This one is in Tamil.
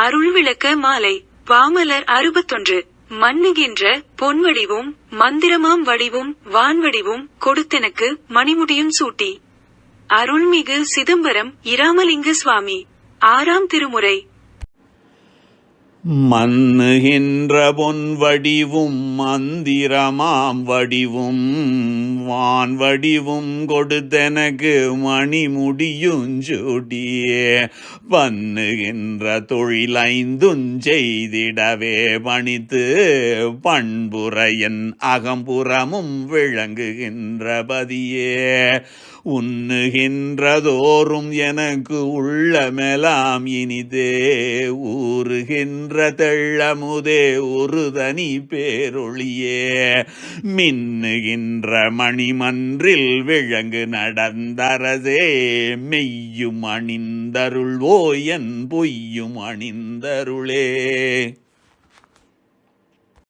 அருள் விளக்க மாலை. பாமலர் அறுபத்தொன்று. மன்னுகின்ற பொன்வடிவும் மந்திரமாம் வடிவும் வான்வடிவும் கொடுத்தெனக்கு மணிமுடியும் சூட்டி. அருள்மிகு சிதம்பரம் இராமலிங்க சுவாமி. ஆறாம் திருமுறை. மன்னுகின்ற பொன் வடிவும் மந்திரமாம் வடிவும் வான் வடிவும் கொடுத்தனக்கு மணிமுடியுஞ்சூட்டியே பண்ணுகின்ற தொழிலைந்தும் செய்திடவே பணித்து பண்புறையன் அகம்புறமும் விளங்குகின்ற பதியே. உண்ணுகின்றதோறும் எனக்கு உள்ளமெலாம் இனிதே ஊறுகின்ற நின்ற தெள்ளமுதே ஒரு தனி பேரொளியே மின்னுகின்ற மணிமன்றில் விழங்கு நடந்தரசே. மெய்யும் அணிந்தருள்வோ என் பொய்யும் அணிந்தருளே.